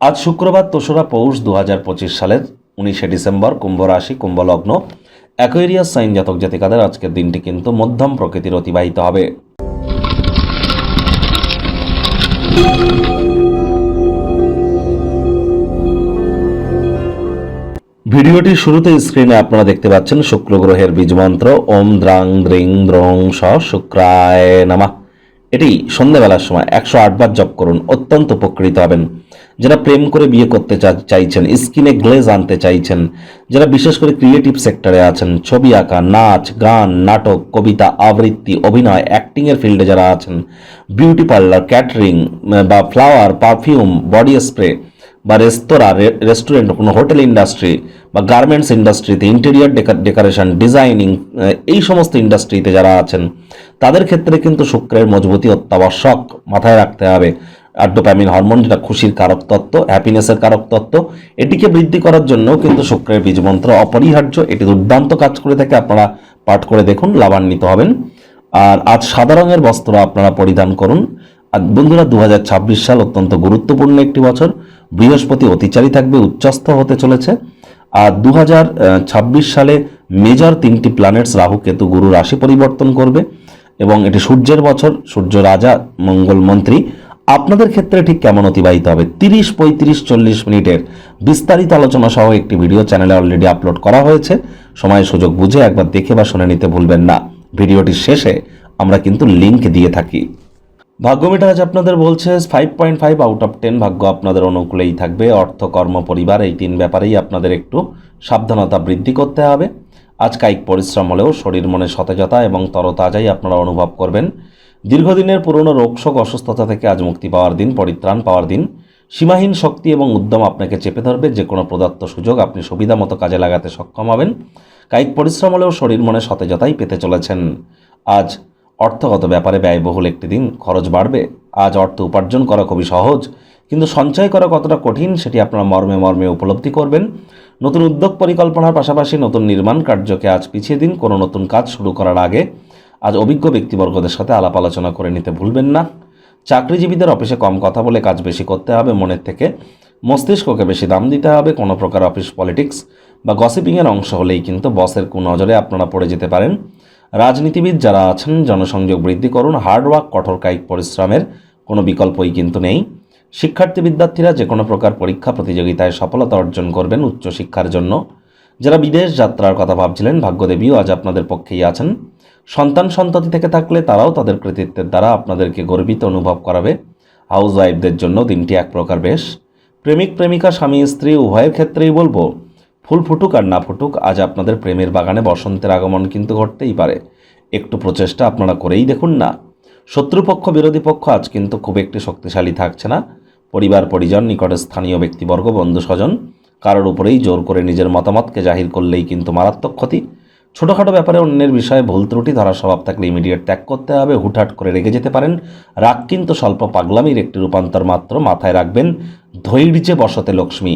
আজ শুক্রবার দোসরা পৌষ দু হাজার পঁচিশ সালের উনিশে ডিসেম্বর কুম্ভ রাশি কুম্ভ লগ্ন অ্যাকোয়েরিয়াস সাইন জাতক জাতিকাদের আজকের দিনটি কিন্তু মধ্যম প্রকৃতির অতিবাহিত হবে। ভিডিওটির শুরুতে স্ক্রিনে আপনারা দেখতে পাচ্ছেন শুক্র গ্রহের বীজ মন্ত্র, ওম দ্রাং দ্রিং দ্রং স শুক্রায় নামা। এটি সন্ধ্যাবেলার সময় একশো আটবার জপ করুন, অত্যন্ত উপকৃত হবেন। যারা প্রেম করে বিয়ে করতে চাইছেন, স্কিনে গ্লেজ আনতে চাইছেন, যারা বিশেষ করে ক্রিয়েটিভ সেক্টরে আছেন, ছবি আঁকা, নাচ, গান, নাটক, কবিতা, আবৃত্তি, অভিনয় অ্যাক্টিংয়ের ফিল্ডে যারা আছেন বিউটি পার্লার ক্যাটারিং বা ফ্লাওয়ার পারফিউম বডি স্প্রে বা রেস্তোরাঁ রেস্টুরেন্ট কোনো হোটেল ইন্ডাস্ট্রি বা গার্মেন্টস ইন্ডাস্ট্রিতে ইন্টেরিয়ার ডেকোরেশন ডিজাইনিং এই সমস্ত ইন্ডাস্ট্রিতে যারা আছেন, তাদের ক্ষেত্রে কিন্তু শুক্রের মজবুতি অত্যাবশ্যক মাথায় রাখতে হবে। আড্ডোপ্যামিন হরমোন, যেটা খুশির কারক তত্ত্ব হ্যাপিনেসের কারক তত্ত্ব, এটিকে বৃদ্ধি করার জন্য কিন্তু শুক্রের বীজ বীজমন্ত্র অপরিহার্য। এটি দুর্দান্ত কাজ করে থাকে, আপনারা পাঠ করে দেখুন, লাভান্বিত হবেন। আর আজ সাদা রঙের বস্ত্র আপনারা পরিধান করুন। আর বন্ধুরা দু হাজার ছাব্বিশ সাল অত্যন্ত গুরুত্বপূর্ণ একটি বছর। বৃহস্পতি অতিচারী থাকবে, উচ্চস্থ হতে চলেছে। আর দু হাজার ছাব্বিশ সালে মেজর তিনটি প্ল্যানেটস রাহু, কেতু, গুরু, রাশি পরিবর্তন করবে। এবং এটি সূর্যের বছর, সূর্য রাজা, মঙ্গল মন্ত্রী। আপনাদের ক্ষেত্রে ঠিক কেমন অতিবাহিত হবে? তিরিশ, পঁয়ত্রিশ, চল্লিশ মিনিটের বিস্তারিত আলোচনা সহ একটি ভিডিও চ্যানেলে অলরেডি আপলোড করা হয়েছে। সময় সুযোগ বুঝে একবার দেখে বা শুনে নিতে ভুলবেন না। ভিডিওটির শেষে আমরা কিন্তু লিংক দিয়ে থাকি। ভাগ্য মিটার আজ আপনাদের বলছে five point five out of ten ভাগ্য আপনাদের অনুকূলেই থাকবে। অর্থ, কর্ম, পরিবার এই তিন ব্যাপারেই আপনাদের একটু সাবধানতা বৃদ্ধি করতে হবে। আজ কায়িক পরিশ্রম হলেও শরীর মনে সতেজতা এবং তরতাজাই আপনারা অনুভব করবেন। দীর্ঘদিনের পুরনো রোগশোক অসুস্থতা থেকে আজ মুক্তি পাওয়ার দিন, পরিত্রাণ পাওয়ার দিন। সীমাহীন শক্তি এবং উদ্যম আপনাকে চেপে ধরবে। যে কোনো প্রদত্ত সুযোগ আপনি সুবিধা মতো কাজে লাগাতে সক্ষম হবেন। কায়িক পরিশ্রম হলেও শরীর মনে সতেজতাই পেতে চলেছেন। আজ অর্থগত ব্যাপারে ব্যয়বহুল একটি দিন। খরচ বাড়বে। আজ অর্থ উপার্জন করা খুবই সহজ। কিন্তু সঞ্চয় করা কতটা কঠিন সেটি আপনারা মর্মে মর্মে উপলব্ধি করবেন। নতুন উদ্যোগ পরিকল্পনার পাশাপাশি নতুন নির্মাণ কার্যকে আজ পিছিয়ে দিন। কোনো নতুন কাজ শুরু করার আগে আজ অভিজ্ঞ ব্যক্তিবর্গদের সাথে আলাপ আলোচনা করে নিতে ভুলবেন না। চাকরিজীবীদের অফিসে কম কথা বলে কাজ বেশি করতে হবে, মনের থেকে মস্তিষ্ককে বেশি দাম দিতে হবে। কোনো প্রকার অফিস পলিটিক্স বা গসিপিংয়ের অংশ হলেই কিন্তু বসের কুনজরে আপনারা পড়ে যেতে পারেন। রাজনীতিবিদ যারা আছেন, জনসংযোগ বৃদ্ধি করুন হার্ডওয়ার্ক কঠোর কায়িক পরিশ্রমের কোনো বিকল্পই কিন্তু নেই। শিক্ষার্থী বিদ্যার্থীরা যে কোনো প্রকার পরীক্ষা প্রতিযোগিতায় সফলতা অর্জন করবেন উচ্চশিক্ষার জন্য। যারা বিদেশ যাত্রার কথা ভাবছিলেন, ভাগ্যদেবীও আজ আপনাদের পক্ষেই আছেন। সন্তান সন্ততি থেকে থাকলে তারাও তাদের কৃতিত্বের দ্বারা আপনাদেরকে গর্বিত অনুভব করাবে। হাউস ওয়াইফদের জন্য দিনটি এক প্রকার বেশ। প্রেমিক, প্রেমিকা, স্বামী, স্ত্রী, উভয়ের ক্ষেত্রেই বলব, ফুল ফুটুক আর না ফুটুক, আজ আপনাদের প্রেমের বাগানে বসন্তের আগমন কিন্তু ঘটতেই পারে। একটু প্রচেষ্টা আপনারা করেই দেখুন না। শত্রুপক্ষ, বিরোধী পক্ষ আজ কিন্তু খুব একটি শক্তিশালী থাকছে না। পরিবার, পরিজন নিকটে স্থানীয় ব্যক্তিবর্গ বন্ধু স্বজন কারোর উপরেই জোর করে নিজের মতামতকে জাহির করলেই কিন্তু মারাত্মক ক্ষতি। ছোটোখাটো ব্যাপারে অন্যের বিষয়ে ভুল ত্রুটি ধরার স্বভাব থাকলে ইমিডিয়েট ত্যাগ করতে হবে, হুটহাট করে রেগে যেতে পারেন। রাগ কিন্তু স্বল্প পাগলামির একটি রূপান্তর মাত্র মাথায় রাখবেন। ধৈর্যে বসতে লক্ষ্মী।